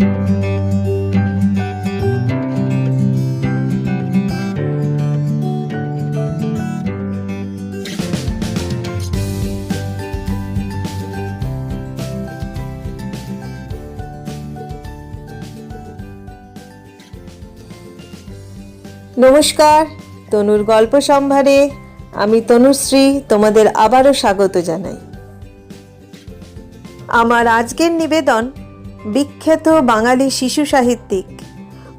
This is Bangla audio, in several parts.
নমস্কার তনুর গল্প সম্ভারে আমি তনুশ্রী তোমাদের আবারও স্বাগত জানাই। আমার আজকের নিবেদন বিখ্যাত বাঙালি শিশু সাহিত্যিক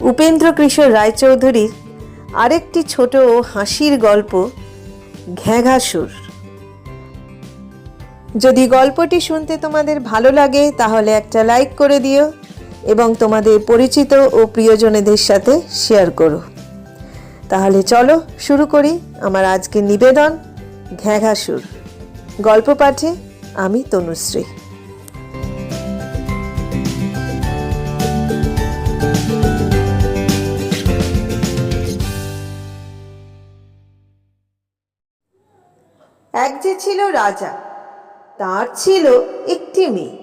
উপেন্দ্র কিশোর রায়চৌধুরীর আরেকটি ছোট হাসির গল্প, ঘ্যাঘাসুর। যদি গল্পটি শুনতে তোমাদের ভালো লাগে, তাহলে একটা লাইক করে দিও এবং তোমাদের পরিচিত ও প্রিয়জনেদের সাথে শেয়ার করো। তাহলে চলো শুরু করি আমার আজকের নিবেদন, ঘ্যাঘাসুর। গল্প পাঠে আমি তনুশ্রী। রাজা। তার ছিল একটি মেয়ে।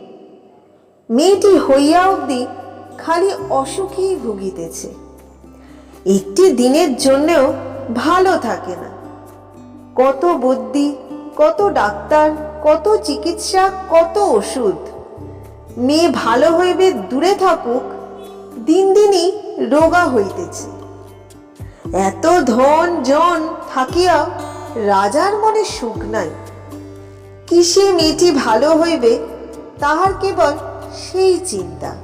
মেয়েটি হইয়া অবধি খালি অসুখেই ভুগিতেছে। একটি দিনের জন্যেও ভালো থাকে না। কত বুদ্ধি, কত ডাক্তার, কত চিকিৎসা, কত ওষুধ। মেয়ে ভালো হইবে দূরে থাকুক, দিন দিনই রোগা হইতেছে। এত ধন জন থাকিয়া রাজার মনে সুখ নাই। কিসে মেয়েটি ভালো হইবে, তাহার কেবল সেই চিন্তা।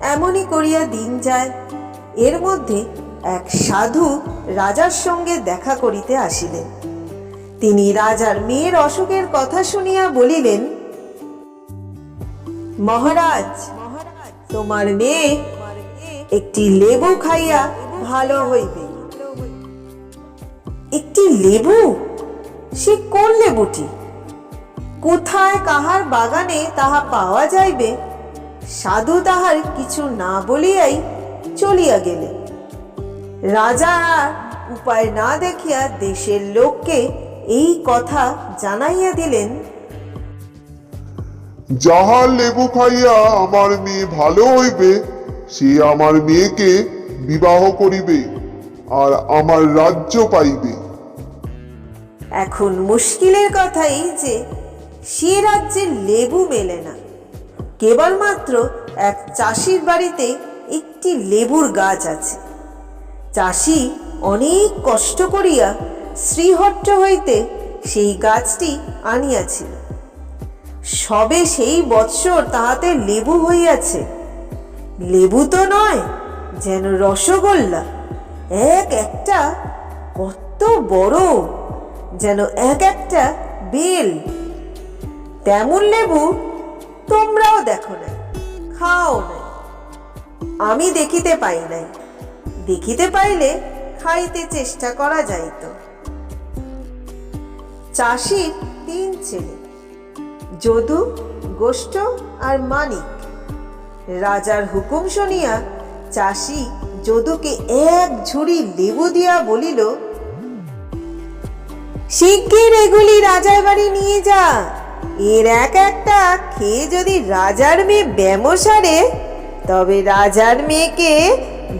এমনই করিয়া দিন যায়, এর মধ্যে এক সাধু রাজার সঙ্গে দেখা করিতে আসিলেন। তিনি রাজার মেয়ের অসুখের কথা শুনিয়া বলিলেন, মহারাজ, তোমার মেয়ে একটি লেবু খাইয়া ভালো হইবে। একটি লেবু? সে কোন লেবুটি কোথায় কাহার বাগানে তাহা পাওয়া যাইবে? সাধু তাহার কিছু না বলিয়াই চলিয়া গেলেন রাজা আর উপায় না দেখিয়া দেশের লোককে এই কথা জানাইয়া দিলেন। যাহার লেবু খাইয়া আমার মেয়ে ভালো হইবে, সে আমার মেয়েকে বিবাহ করিবে আর আমার রাজ্য পাইবে। এখন মুশকিলের কথা এই যে সে রাজ্যে লেবু মেলে না। কেবলমাত্র এক চাষির বাড়িতে একটি লেবুর গাছ আছে। চাষি অনেক কষ্ট করিয়া শ্রীহট্ট হইতে সেই গাছটি আনিয়াছিল। সবে সেই বৎসর তাহাতে লেবু হইয়াছে। লেবু তো নয়, যেন রসগোল্লা। এক একটা কত বড় যেন এক একটা বেল। তেমন লেবু তোমরাও দেখো না খাও না আমি দেখিতে পাই নাই, দেখিতে পাইলে খাইতে চেষ্টা করা যাইত। চাষির তিন ছেলে, যদু, গোষ্ঠ আর মানিক। রাজার হুকুম শুনিয়া চাষি যদুকে এক ঝুড়ি লেবু দিয়া বলিল শিগগির এগুলি রাজার বাড়ি নিয়ে যা। এর এক একটা খেয়ে যদি রাজার মেয়ে ব্যমসারে তবে রাজার মেয়েকে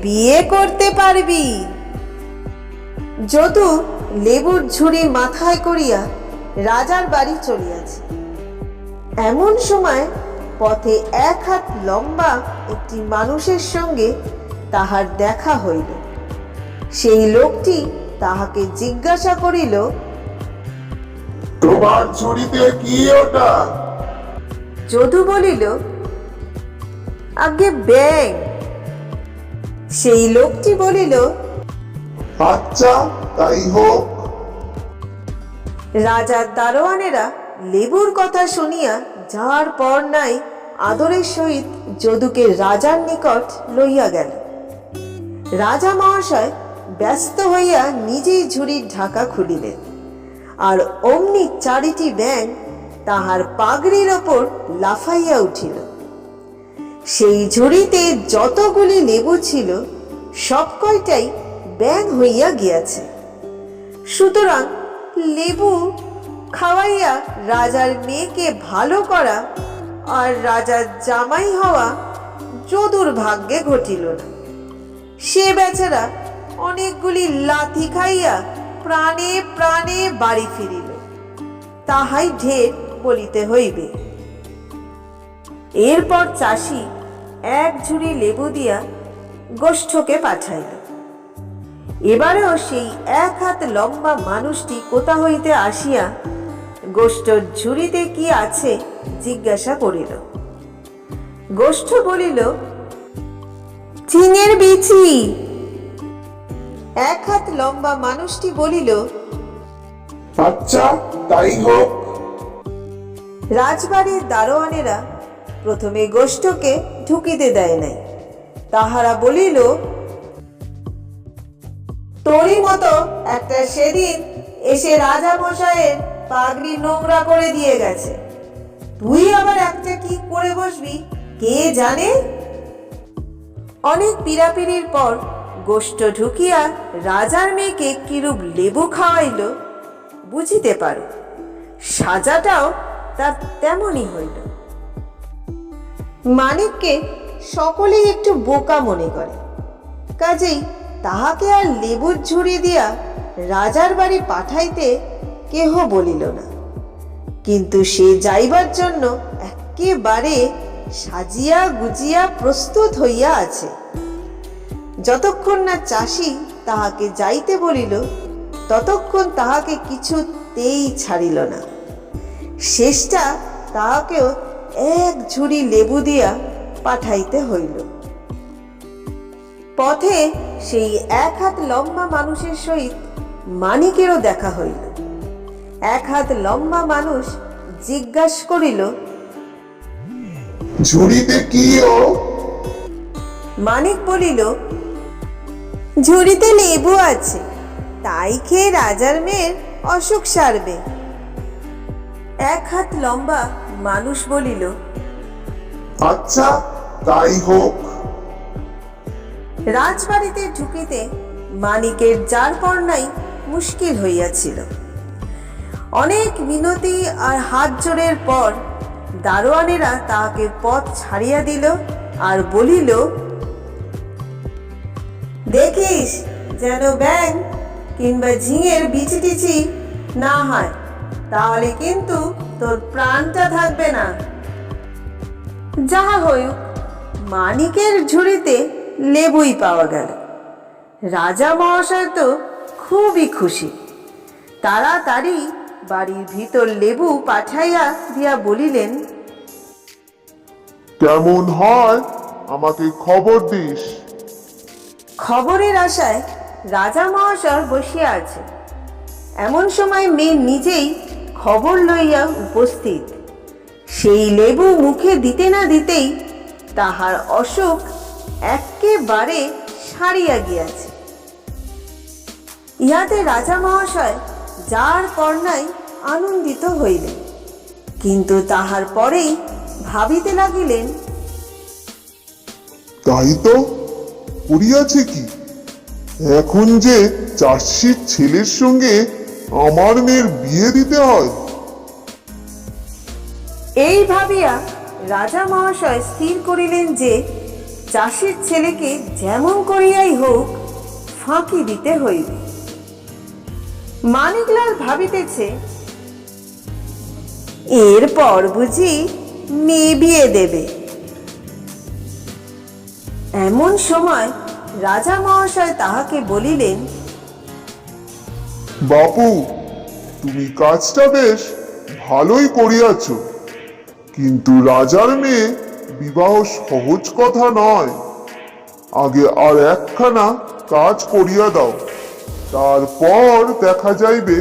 বিয়ে করতে পারবি। যদু লেবুর ঝুড়ি মাথায় করিয়া রাজার বাড়ি চলিয়াছে। এমন সময় পথে এক হাত লম্বা একটি মানুষের সঙ্গে তাহার দেখা হইল। সেই লোকটি তাহাকে জিজ্ঞাসা করিল তোমার ঝুড়িতে কি ওটা? যদু বলিল আগে ব্যাং সেই লোকটি বলিল আচ্ছা তাই হোক। রাজার দারোয়ানেরা লেবুর কথা শুনিয়া যার পর নাই আদরের সহিত যদুকে রাজার নিকট লইয়া গেল। রাজা মহাশয় ব্যস্ত হইয়া নিজেই ঝুড়ির ঢাকা খুলিলেন। আর অমনি চারিটি ব্যাং তাহার পাগড়ির ওপর লাফাইয়া উঠিল। সেই ঝুড়িতে যতগুলি লেবু ছিল, সব কয়টাই ব্যাং হইয়া গিয়াছে। সুতরাং লেবু খাওয়াইয়া রাজার মেয়েকে ভালো করা আর রাজার জামাই হওয়া যদুর ভাগ্যে ঘটিল না। সে বেচারা অনেকগুলি লাথি খাইয়া প্রাণে প্রাণে বাড়ি ফিরিল। তাহাই ঢের বলিতে হইবে। এরপর চাষি এক ঝুড়ি লেবু দিয়া গোষ্ঠকে পাঠাইল। এবারেও সেই এক হাত লম্বা মানুষটি কোথা হইতে আসিয়া গোষ্ঠর ঝুড়িতে কি আছে জিজ্ঞাসা করিল। গোষ্ঠ বলিল চিঙের বিচি। এক হাত লম্বা মানুষটি বলিল আচ্ছা তাই হোক। রাজবাড়ির দারোয়ানেরা প্রথমে গোষ্ঠকে ঢুকিতে দেয় নাই। তাহারা বলিল তোরই মতো একটা সেদিন এসে রাজা মশাইয়ের পাগড়ি নোংরা করে দিয়ে গেছে। তুই আবার একটা কি করে বসবি কে জানে? অনেক পীড়াপিড়ির পর গোষ্ঠ ঢুকিয়া রাজার মেয়েকে কিরূপ লেবু খাওয়াইল, বুঝিতে পারো, সাজাটাও তার তেমনই হইল। মানিককে সকলেই একটু বোকা মনে করে, কাজেই তাহাকে আর লেবুর ঝুড়ি দিয়া রাজার বাড়ি পাঠাইতে কেহ বলিল না। কিন্তু সে যাইবার জন্য একেবারে সাজিয়া গুজিয়া প্রস্তুত হইয়া আছে। যতক্ষণ না চাষি তাহাকে যাইতে বলিল ততক্ষণ তাহাকে কিছুতেই ছাড়িল না। শেষটা তাহাকেও এক ঝুড়ি লেবু দিয়া পাঠাইতে হইল। পথে সেই এক হাত লম্বা মানুষের সহিত মানিকেরও দেখা হইল। এক হাত লম্বা মানুষ জিজ্ঞাস করিল ঝুড়িতে কি মানিক বলিল ঝুড়িতে লেবু আছে। তাই খেয়ে রাজার মেয়ের অসুখ সারবে। এক হাত লম্বা মানুষ বলিল আচ্ছা তাই হোক। রাজবাড়িতে ঢুকিতে মানিকের যার পর্নাই মুশকিল হইয়াছিল। অনেক মিনতি আর হাত জোরের পর দারোয়ানেরা তাহাকে পথ ছাড়িয়া দিল আর বলিল দেখিস যেন ব্যাং কিংবা ঝিঙের বিচি টিচি না হয়, তাহলে কিন্তু তোর প্রাণটা থাকবে না। যাহা হইক মানিকের ঝুড়িতে লেবুই পাওয়া গেল। রাজা মহাশয় তো খুবই খুশি। তাড়াতাড়ি বাড়ির ভিতর লেবু পাঠাইয়া দিয়া বলিলেন, কেমন হয় আমাকে খবর দিস? খবরের আশায় রাজা মহাশয় বসিয়া আছে এমন সময় মেয়ে নিজেই খবর লইয়া উপস্থিত। সেই লেবু মুখে দিতে না দিতেই তাহার অসুখ একেবারে সারিয়া গিয়াছে। ইহাতে রাজা মহাশয় যার কর্ণায় আনন্দিত হইলেন। কিন্তু তাহার পরেই ভাবিতে লাগিলেন, তাই তো করিয়াছে কি? এখন যে চাষির ছেলের সঙ্গে আমার মেয়ের বিয়ে দিতে হয়। এই ভাবিয়া রাজা মহাশয় স্থির করিলেন যে, চাষির ছেলেকে যেমন করিয়াই হোক, ফাঁকি দিতে হইবে। মানিকলাল ভাবিতেছে, এরপর বুঝি মেয়ে বিয়ে দেবে। এমন সময় রাজা মহাশয় তাহাকে বলিলেন, বাপু, তুমি কাজটা বেশ ভালোই করিয়াছ, কিন্তু রাজার মেয়ে বিবাহ সহজ কথা নয়। আগে আর একখানা কাজ করিয়া দাও, তারপর দেখা যাইবে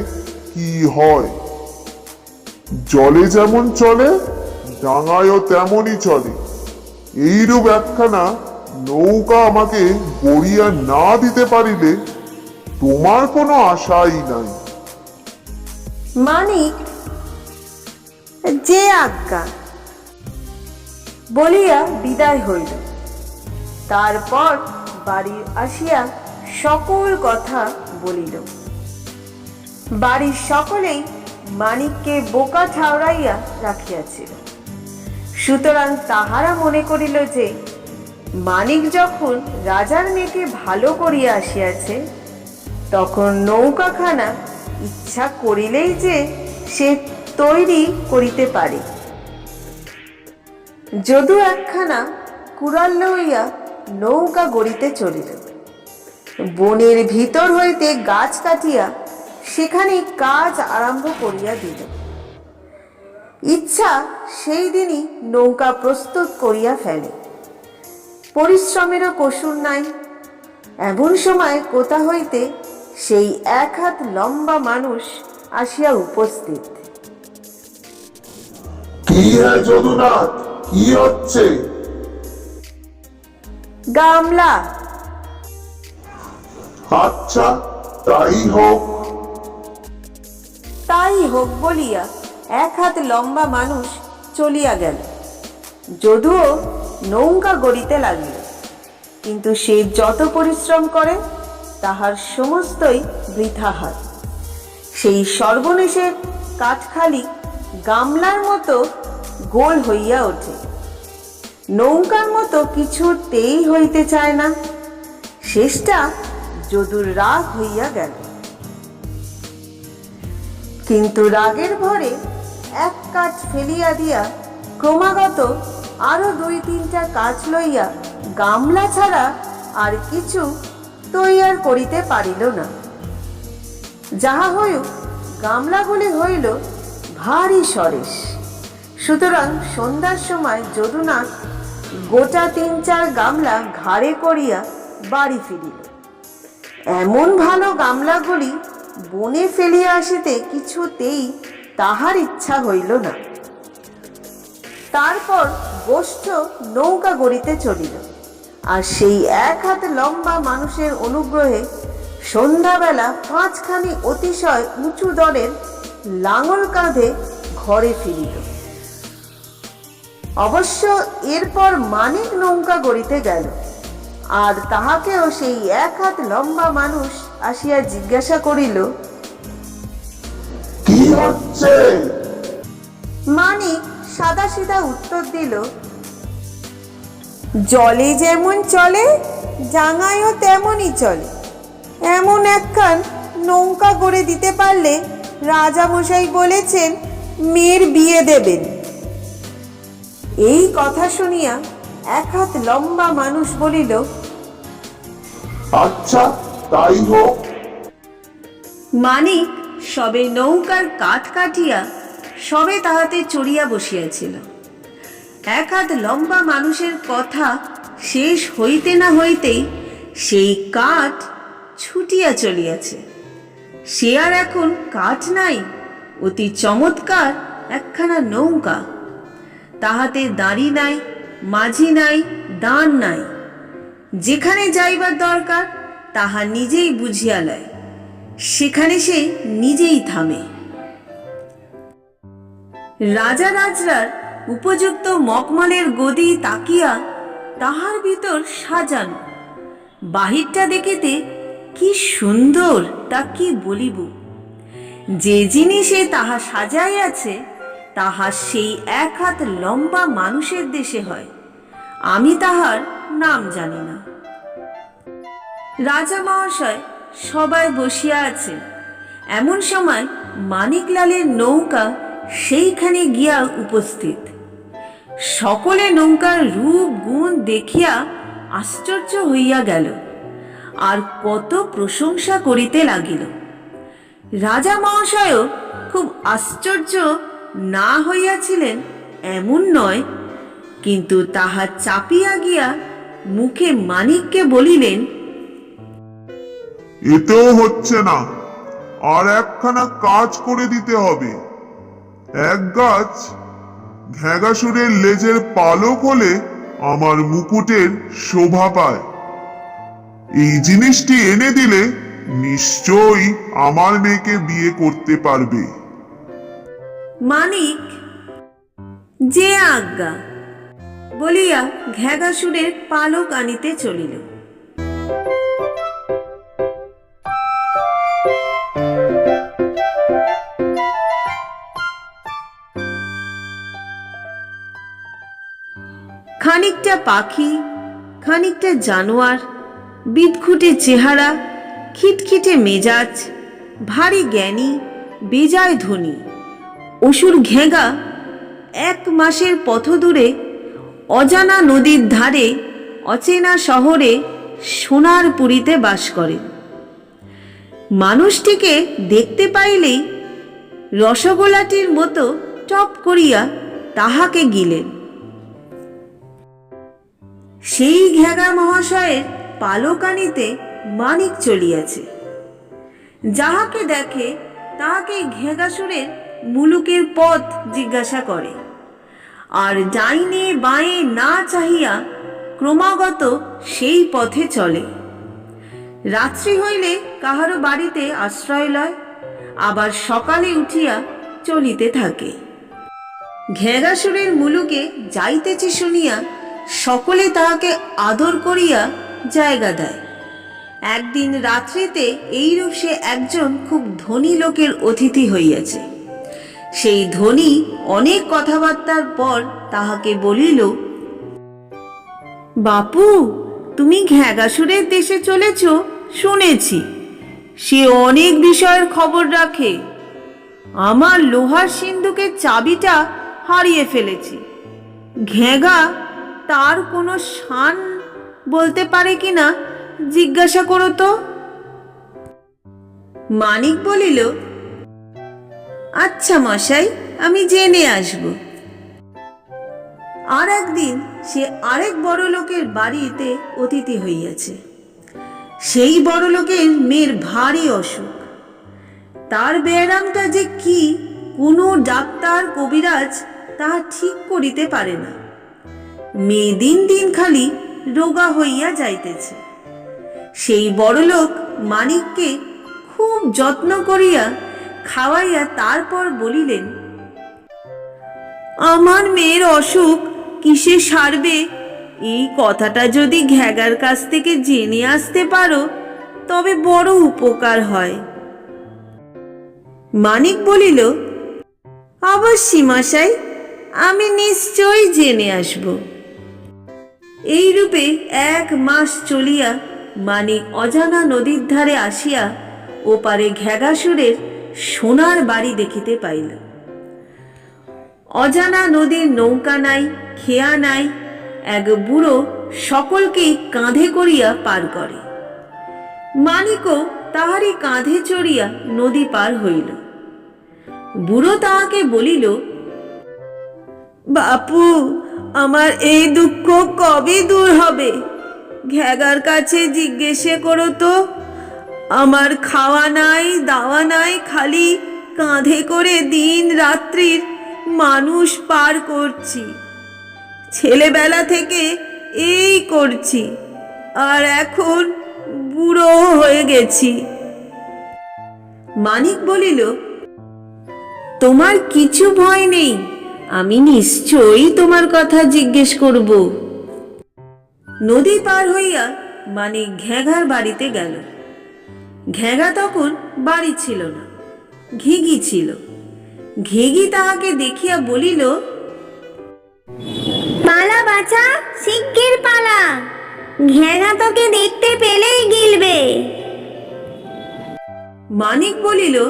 কি হয়। জলে যেমন চলে, ডাঙায়ও তেমনই চলে। এইরূপ একখানা নৌকা আমাকে গড়িয়া না দিতে পারিলে তোমার কোনো আশাই নাই। মানিক, যে আজ্ঞা। বলিয়া বিদায় হইল। তারপর বাড়ির আসিয়া সকল কথা বলিল। বাড়ির সকলেই মানিককে বোকা ঠাউরাইয়া রাখিয়াছিল। সুতরাং তাহারা মনে করিল যে মানিক যখন রাজার মেয়েকে ভালো করিয়া আসিয়াছে, তখন নৌকাখানা ইচ্ছা করিলেই যে সে তৈরি করিতে পারে। যদু একখানা কুড়াল লইয়া নৌকা গড়িতে চলিল। বনের ভিতর হইতে গাছ কাটিয়া সেখানে কাজ আরম্ভ করিয়া দিল। ইচ্ছা সেই দিনই নৌকা প্রস্তুত করিয়া ফেলে। পরিশ্রমেরও কসুর নাই। এমন সময় কোথা হইতে সেই এক হাত লম্বা মানুষ আসিয়া উপস্থিত। কি যদুনাথ কি হচ্ছে? গামলা। আচ্ছা তাই হোক। তাই হোক বলিয়া এক হাত লম্বা মানুষ চলিয়া গেল। যদিও নৌকা গড়িতে লাগিল। কিন্তু সে যত পরিশ্রম করে, তাহার সমস্তই বৃথা হয়। সেই সর্বনেশের কাঠখালি গামলার মতো গোল হইয়া ওঠে। নৌকার মতো কিছুতেই হইতে চায় না। শেষটা যদুর রাগ হইয়া গেল। কিন্তু রাগের ভরে এক কাঠ ফেলিয়া দিয়া ক্রমাগত আরও দুই তিনটা কাজ লইয়া গামলা ছাড়া আর কিছু তৈয়ার করিতে পারিল না। যাহা হইল গামলাগুলি হইল ভারী সরেশ। সুতরাং সন্ধ্যার সময় যদুনাথ গোটা তিন চার গামলা ঘাড়ে করিয়া বাড়ি ফিরিল। এমন ভালো গামলাগুলি বনে ফেলিয়া আসিতে কিছুতেই তাহার ইচ্ছা হইল না। তারপর গোষ্ঠ নৌকা গড়িতে চলিল। আর সেই এক হাত লম্বা মানুষের অনুগ্রহে সন্ধ্যাবেলা পাঁচখানি অতিশয় উঁচু দরের লাঙল কাঁধে ঘরে ফিরিল। অবশ্য এরপর মানিক নৌকা গড়িতে গেল। আর তাহাকেও সেই এক হাত লম্বা মানুষ আসিয়া জিজ্ঞাসা করিল কি হচ্ছে? মানিক সাদা সিধা উত্তর দিল জলে যেমন চলে জাঙায়ও তেমনই চলে। এমন একখান নৌকা গড়ে দিতে পারলে রাজামশাই বলেছেন মেয়ের বিয়ে দেবেন। এই কথা শুনিয়া এক হাত লম্বা মানুষ বলিল আচ্ছা তাই হোক। মানিক সবে নৌকার কাঠ কাটিয়া সবে তাহাতে চড়িয়া বসিয়াছিল। এক হাত লম্বা মানুষের কথা শেষ হইতে না হইতেই সেই কাঠ ছুটিয়া চলিয়াছে। সে আর এখন কাঠ নাই, অতি চমৎকার একখানা নৌকা। তাহাতে দাঁড়ি নাই, মাঝি নাই, দান নাই। যেখানে যাইবার দরকার, তাহা নিজেই বুঝিয়া লয়। সেখানে সে নিজেই থামে। রাজা রাজরার উপযুক্ত মকমলের গদি তাকিয়া তাহার ভিতর সাজান। বাহিরটা দেখিতে কি সুন্দর, তা কি বলিব? যে জিনিসে তাহা সাজাইয়াছে, তাহা সেই এক হাত লম্বা মানুষের দেশে হয়। আমি তাহার নাম জানি না। রাজা মহাশয় সবাই বসিয়া আছেন। এমন সময় মানিকলালের নৌকা সেইখানে গিয়া উপস্থিত। সকলে নৌকার রূপ, গুণ দেখিয়া আশ্চর্য হইয়া গেল। আর কত প্রশংসা করিতে লাগিল। রাজা মহাশয়ও খুব আশ্চর্য না হইয়াছিলেন এমন নয়, কিন্তু তাহা চাপিয়া গিয়া মুখে মানিককে বলিলেন, এতেও হচ্ছে না। আর একখানা কাজ করে দিতে হবে। এক গাছ ঘ্যাগাসুরের লেজের পালক হলে আমার মুকুটের শোভা পায়। এই জিনিসটি এনে দিলে নিশ্চয়ই আমার মেয়েকে বিয়ে করতে পারবে। মানিক, যে আজ্ঞা, বলিয়া ঘ্যাগাসুরের পালক আনিতে চলিল। খানিকটা পাখি, খানিকটা জানোয়ার, বিদঘুটে চেহারা, খিটখিটে মেজাজ, ভারী জ্ঞানী, বেজায় ধনী। অসুর ঘেঁগা এক মাসের পথ দূরে অজানা নদীর ধারে, অচেনা শহরে, সোনার পুরীতে বাস করে। মানুষটিকে দেখতে পাইলেই রসগোলাটির মতো টপ করিয়া তাহাকে গিলেন। সেই ঘেগা মহাশয়ের পালকানিতে মানিক চলিয়াছে। যাহাকে দেখে তাহাকে ঘেগাসুরের মুলুকের পথ জিজ্ঞাসা করে। আর ডাইনে বাঁয়ে না চাহিয়া ক্রমাগত সেই পথে চলে। রাত্রি হইলে কাহারো বাড়িতে আশ্রয় লয়, আবার সকালে উঠিয়া চলিতে থাকে। ঘেরাসুরের মুলুকে যাইতেছে শুনিয়া সকলে তাহাকে আদর করিয়া জায়গা দেয়। একদিন রাত্রিতে এইরূপ সে একজন খুব ধনী লোকের অতিথি হইয়াছে। সেই ধনী অনেক কথাবার্তার পর তাহাকে বলিল, বাপু, তুমি ঘ্যাগাসুরের দেশে চলেছ, শুনেছি। সে অনেক বিষয়ের খবর রাখে। আমার লোহার সিন্ধুকের চাবিটা হারিয়ে ফেলেছি। ঘেগা তার কোনো শান বলতে পারে কিনা জিজ্ঞাসা করো তো। মানিক বলিল আচ্ছা মশাই, আমি জেনে আসব। আর একদিন সে আরেক বড় লোকের বাড়িতে অতিথি হইয়াছে। সেই বড় লোকের মেয়ের ভারী অসুখ। তার ব্যায়ামটা যে কি, কোনো ডাক্তার কবিরাজ তাহা ঠিক করিতে পারে না। মেয়ে দিন দিন খালি রোগা হইয়া যাইতেছে। সেই বড়লোক মানিককে খুব যত্ন করিয়া খাওয়াইয়া তারপর বলিলেন, আমার মেয়ের অসুখ কিসে সারবে? এই কথাটা যদি ঘ্যাগার কাছ থেকে জেনে আসতে পারো, তবে বড় উপকার হয়। মানিক বলিল, অবশ্যই মশাই, আমি নিশ্চয়ই জেনে আসব। এইরূপে এক মাস চলিয়া মানিক অজানা নদীর ধারে আসিয়া ওপারে ঘ্যাগাসুরের সোনার বাড়ি দেখিতে পাইল। অজানা নদীর নৌকা নাই, খেয়া নাই, এক বুড়ো সকলকেই কাঁধে করিয়া পার করে। মানিকও তাহারই কাঁধে চড়িয়া নদী পার হইল। বুড়ো তাহাকে বলিল, বাপু আমার এই দুঃখ কবে দূর হবে? ঘ্যাগার কাছে জিজ্ঞেসে করো তো। আমার খাওয়া নাই, দাওয়া নাই, খালি কাঁধে করে দিন রাত্রির মানুষ পার করছি। ছেলেবেলা থেকে এই করছি, আর এখন বুড়ো হয়ে গেছি। মানিক বলিল, তোমার কিছু ভয় নেই আমি নিশ্চয়ই তোমার কথা জিজ্ঞেস করব। নদী পার হইয়া মানে ঘেঘার বাড়িতে গেল। ঘেঘা তখন বাড়ি ছিল না ঘিঘি ছিল। ঘিঘি তাহাকে দেখিয়া বলিল পালা বাছা শিগগির পালা। ঘেরা তোকে দেখতে পেলেই গিলবে। মানিক বলিল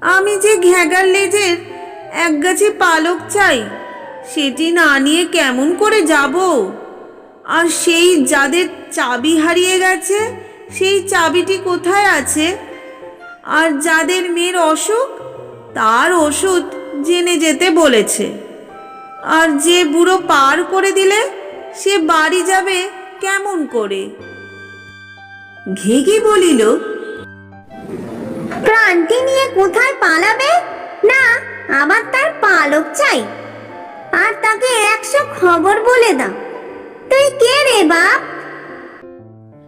আমি যে ঘ্যাগার লেজের এক গাছে পালক চাই, সেটি না নিয়ে কেমন করে যাব? আর সেই যাদের চাবি হারিয়ে গেছে, সেই চাবিটি কোথায় আছে? আর যাদের মেয়ের অসুখ, তার ওষুধ জেনে যেতে বলেছে। আর যে বুড়ো পার করে দিলে, সে বাড়ি যাবে কেমন করে? ঘেঘি বলিল প্রান্তি নিয়ে কোথায় পালাবে না আবার তার পালক চাই। আর তাকে একশো খবর বলে দাও। তুই কে রে বাপ?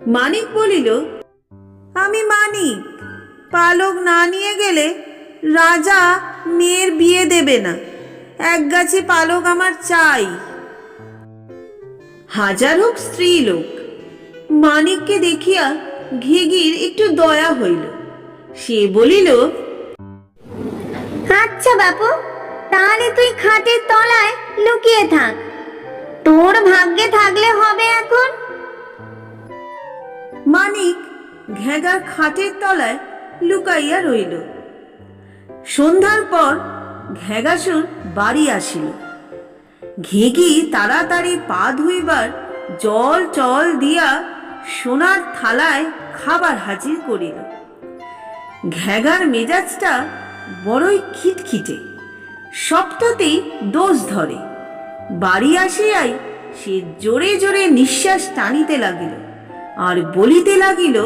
মানিক বলিল, আমি মানিক। পালক না নিয়ে গেলে রাজা মেয়ের বিয়ে দেবে না। এক গাছে পালক আমার চাই। হাজার হোক স্ত্রী লোক মানিককে দেখিয়া ঘেগির একটু দয়া হইল। সে বলিল আচ্ছা বাপু, তাহলে তুই খাটের তলায় লুকিয়ে থাক। তোর ভাগ্যে থাকলে হবে এখন। মানিক ঘেগার খাটের তলায় লুকাইয়া রইল। সন্ধ্যার পর ঘেগাসুর বাড়ি আসিল। ঘেগি তাড়াতাড়ি পা ধুইবার জল চল দিয়া সোনার থালায় খাবার হাজির করিল। ঘেগার মেজাজটা বড়ই খিটখিটে। সপ্তাহতেই দোষ ধরে। বাড়ি আসিয়াই সে জোরে জোরে নিঃশ্বাস টানিতে লাগিল আর বলিতে লাগিল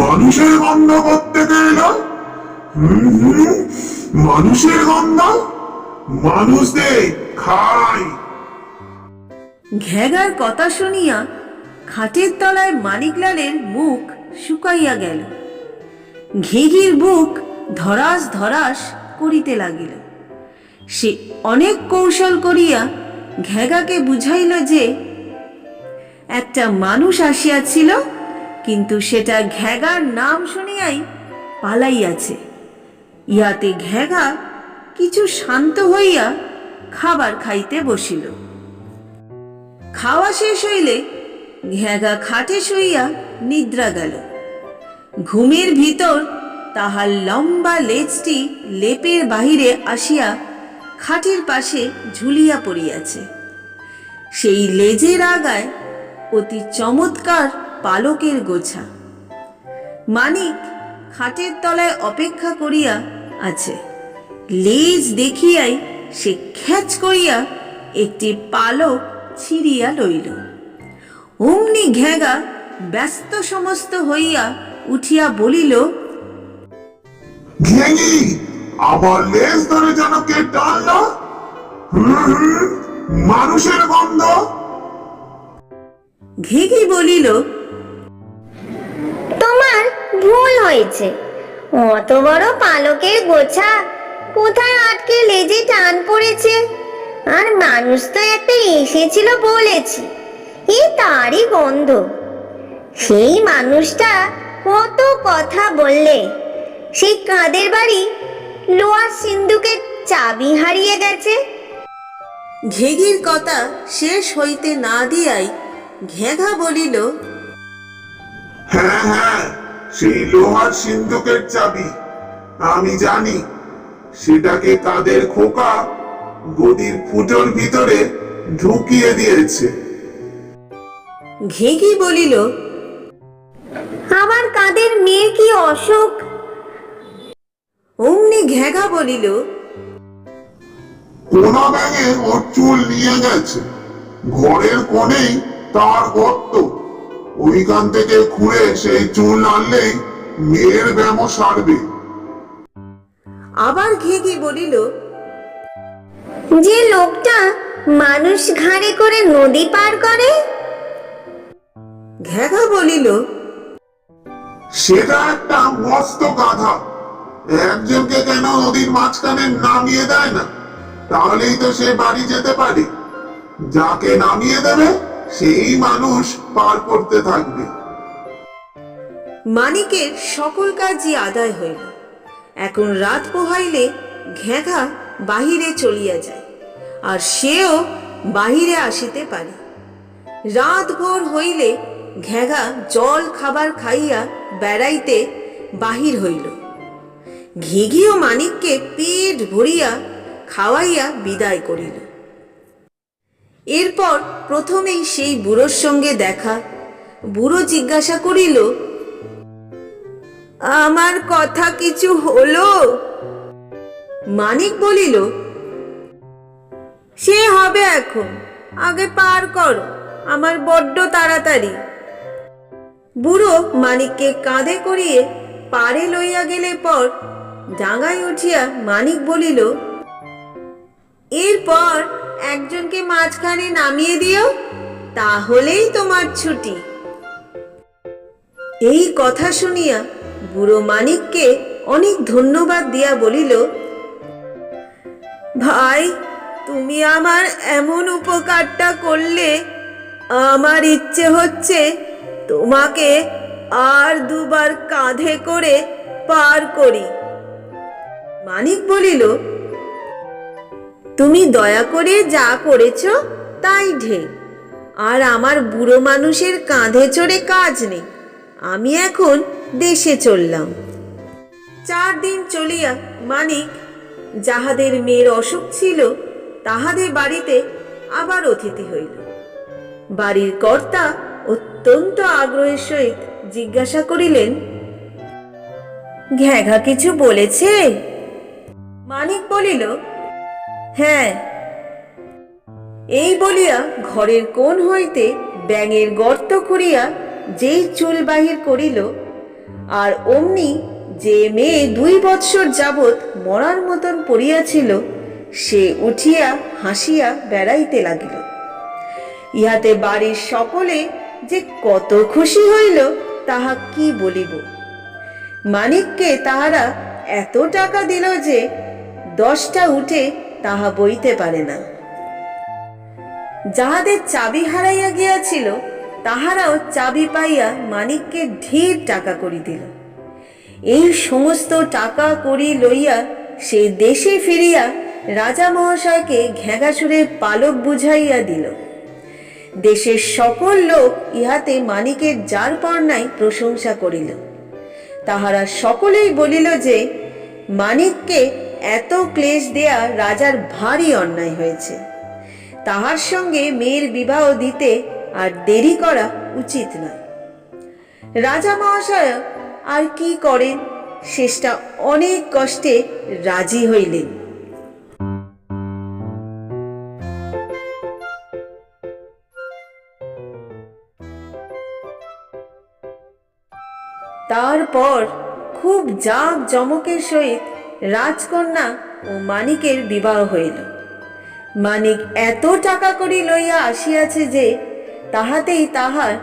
মানুষের গন্ধ করতে এলো মানুষের গন্ধ? মানুষদের খাই। ঘেগার কথা শুনিয়া খাটের তলায় মানিকলালের মুখ শুকাইয়া গেল। ঘেঘির বুক ধরাস ধরাস করিতে লাগিল। সে অনেক কৌশল করিয়া ঘেগাকে বুঝাইল যে, একটা মানুষ আসিয়াছিল, কিন্তু সেটা ঘেগার নাম শুনিয়াই পালাইয়াছে। ইহাতে ঘেগা কিছু শান্ত হইয়া খাবার খাইতে বসিল। খাওয়া শেষ হইলে ঘেগা খাটে শুইয়া নিদ্রা গেল। ঘুমের ভিতর তাহার লম্বা লেজটি লেপের বাহিরে আসিয়া খাটের পাশে ঝুলিয়া পড়িয়াছে। সেই লেজের আগায় অতি চমৎকার পালকের গোছা। মানিক খাটের তলায় অপেক্ষা করিয়া আছে। লেজ দেখিয়াই সে খ্যাচ করিয়া একটি পালক ছিঁড়িয়া লইল। অমনি ঘেগা ব্যস্ত সমস্ত হইয়া উঠিয়া বলিল ঘেঙি লেজ ধরে যেন কে টানলো মানুষের গন্ধ? ঘেঘি বলিল তোমার ভুল হয়েছে। অত বড় পালকের গোছা কোথায় আটকে লেজে টান পড়েছে? আর মানুষ তো একটা এসেছিল বলেছি এ তারই গন্ধ। সেই মানুষটা কত কথা বললে। সেই কাদের বাড়ি লোহার সিন্ধুকের চাবি হারিয়ে গেছে? ঘেঘির কথা শেষ হইতে না দিয়াই ঘেঘা বলিল হ্যাঁ হ্যাঁ সেই লোহার সিন্ধুকের চাবি। আমি জানি সেটাকে কাদের খোকা গদির ফুটোর ভিতরে ঢুকিয়ে দিয়েছে। ঘেঘি বলিল আবার কাদের মেয়ে কি অসুখ অমনি ঘেঘা বলিল কোনা ব্যাঙে ওর চুল নিয়ে গেছে। ঘরের কোণেই তার গর্ত। ওইখান থেকে খুঁড়ে সেই চুল আনলেই মেয়ের ব্যামো সারবে। আবার ঘেঘি বলিল যে লোকটা মানুষ ঘাড়ে করে নদী পার করে? ঘেঘা বলিল সেটা একটা মস্ত গাধা। একজনকে কেন নদীর মাঝখানে নামিয়ে দেয় না? তাহলেই তো সে বাড়ি যেতে পারে। যাকে নামিয়ে দেবে, সেই মানুষ পার করতে থাকবে। মানিকের সকল কাজই আদায় হইল। এখন রাত পোহাইলে ঘেঘা বাহিরে চলিয়া যায়, আর সেও বাহিরে আসিতে পারে। রাত ভোর হইলে ঘেঘা জল খাবার খাইয়া বেড়াইতে বাহির হইল। ঘেঘিও মানিককে পেট ভরিয়া খাওয়াইয়া বিদায় করিল। এরপর প্রথমেই সেই বুড়োর সঙ্গে দেখা। বুড়ো জিজ্ঞাসা করিল, আমার কথা কিছু হলো? মানিক বলিল, সে হবে এখন। আগে পার করো। আমার বড্ড তাড়াতাড়ি। বুড়ো মানিককে কাঁধে করিয়ে পারে লইয়া গেলে পর ডাঙায় উঠিয়া মানিক বলিল, এরপর একজনকে মাঝখানে নামিয়ে দিও, তাহলেই তোমার ছুটি এই কথা শুনিয়া বুড়ো মানিককে অনেক ধন্যবাদ দিয়া বলিল, ভাই, তুমি আমার এমন উপকারটা করলে আমার ইচ্ছে হচ্ছে তোমাকে আর দুবার কাঁধে করে পার করি। মানিক বলিল, তুমি দয়া করে যা করেছ তাই ঢের। আর আমার বুড়ো মানুষের কাঁধে চড়ে কাজ নেই। আমি এখন দেশে চললাম। চার দিন চলিয়া মানিক, যাহাদের মেয়ের অসুখ ছিল, তাহাদের বাড়িতে আবার অতিথি হইল। বাড়ির কর্তা অত্যন্ত আগ্রহের সহিত জিজ্ঞাসা করিলেন, ঘ্যাঘা কিছু বলেছে? মানিক বলিল হ্যাঁ। এই বলিয়া ঘরের কোণ হইতে ব্যাঙের গর্ত করিয়া যেই চুল বাহির করিল, আর অমনি যে মেয়ে দুই বৎসর যাবৎ মরার মতন পড়িয়াছিল, সে উঠিয়া হাসিয়া বেড়াইতে লাগিল। ইহাতে বাড়ির সকলে যে কত খুশি হইল, তাহা কি বলিব? মানিককে তাহারা এত টাকা দিল যে দশটা উঠে তাহা বইতে পারে না। যাহাদের চাবি হারাইয়া গিয়াছিল, তাহারাও চাবি পাইয়া মানিককে ঢের টাকা করি দিল। এই সমস্ত টাকা করি লইয়া সে দেশে ফিরিয়া রাজা মহাশয়কে ঘেঁগাসুরের পালক বুঝাইয়া দিল। দেশের সকল লোক ইহাতে মানিকের যার পর্নাই প্রশংসা করিল। তাহারা সকলেই বলিল যে, মানিককে এত ক্লেশ দেয়া রাজার ভারী অন্যায় হয়েছে। তাহার সঙ্গে মেয়ের বিবাহ দিতে আর দেরি করা উচিত নয়। রাজা মহাশয়, আর কি করেন? শেষটা অনেক কষ্টে রাজি হইলেন। তারপর খুব জাঁক জমকের সহিত রাজকন্যা ও মানিকের বিবাহ হইল। মানিক এত টাকা করি লইয়া আসিয়াছে যে তাহাতেই তাহার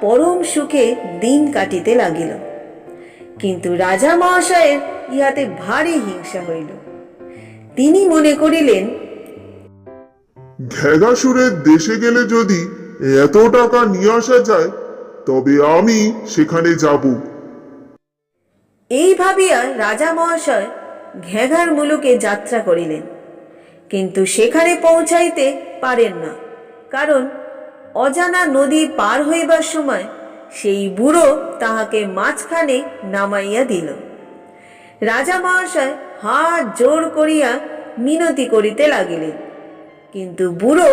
পরম সুখে দিন কাটিতে লাগিল। কিন্তু রাজা মহাশয়ের ইহাতে ভারী হিংসা হইল। তিনি মনে করিলেন ঘেগাসুরের দেশে গেলে যদি এত টাকা নিয়ে আসা যায়, তবে আমি সেখানে যাব। এই ভাবিয়া রাজা মহাশয় ঘেঘার মুলুকে যাত্রা করিলেন। কিন্তু সেখানে পৌঁছাইতে পারেন না, কারণ অজানা নদী পার হইবার সময় সেই বুড়ো তাহাকে মাঝখানে নামাইয়া দিল। রাজা মহাশয় হাত জোর করিয়া মিনতি করিতে লাগিলেন, কিন্তু বুড়ো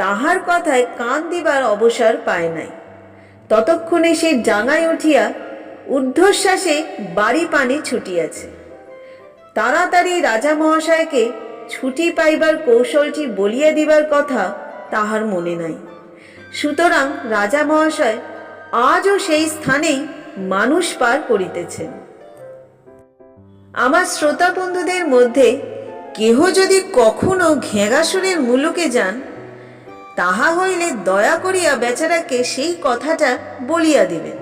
তাহার কথায় কান দিবার অবসর পায় নাই। ততক্ষণে সে ডাঙায় উঠিয়া ঊর্ধ্বশ্বাসে বাড়ি পানে ছুটিয়াছে। তাড়াতাড়ি রাজা মহাশয়কে ছুটি পাইবার কৌশলটি বলিয়া দিবার কথা তাহার মনে নাই। সুতরাং রাজা মহাশয় আজও সেই স্থানেই মানুষ পার করিতেছেন। আমার শ্রোতা বন্ধুদের মধ্যে কেহ যদি কখনো ঘেঁগাসুরের মুলুকে যান, তাহা হইলে দয়া করিয়া বেচারাকে সেই কথাটা বলিয়া দিবেন।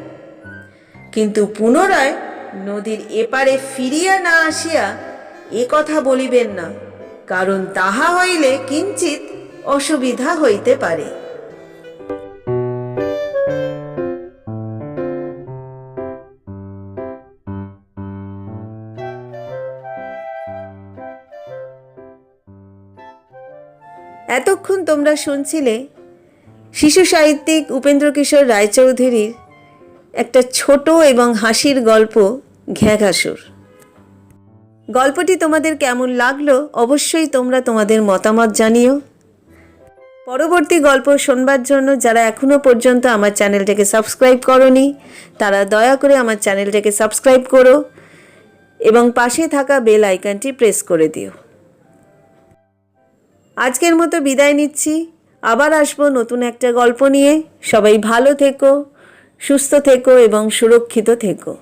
কিন্তু পুনরায় নদীর এপারে ফিরিয়া না আসিয়া এ কথা বলিবেন না, কারণ তাহা হইলে কিঞ্চিত অসুবিধা হইতে পারে। এতক্ষণ তোমরা শুনছিলে শিশু সাহিত্যিক উপেন্দ্র কিশোর রায়চৌধুরীর একটা ছোট এবং হাসির গল্প, ঘ্যাঘাসুর। গল্পটি তোমাদের কেমন লাগল অবশ্যই তোমরা তোমাদের মতামত জানিও। পরবর্তী গল্প শোনবার জন্য যারা এখনও পর্যন্ত আমার চ্যানেলটাকে সাবস্ক্রাইব করনি, তারা দয়া করে আমার চ্যানেলটাকে সাবস্ক্রাইব করো এবং পাশে থাকা বেল আইকনটি প্রেস করে দিও। আজকের মতো বিদায় নিচ্ছি। আবার আসব নতুন একটা গল্প নিয়ে। সবাই ভালো থেকো। সুস্থ থেকো এবং সুরক্ষিত থেকো।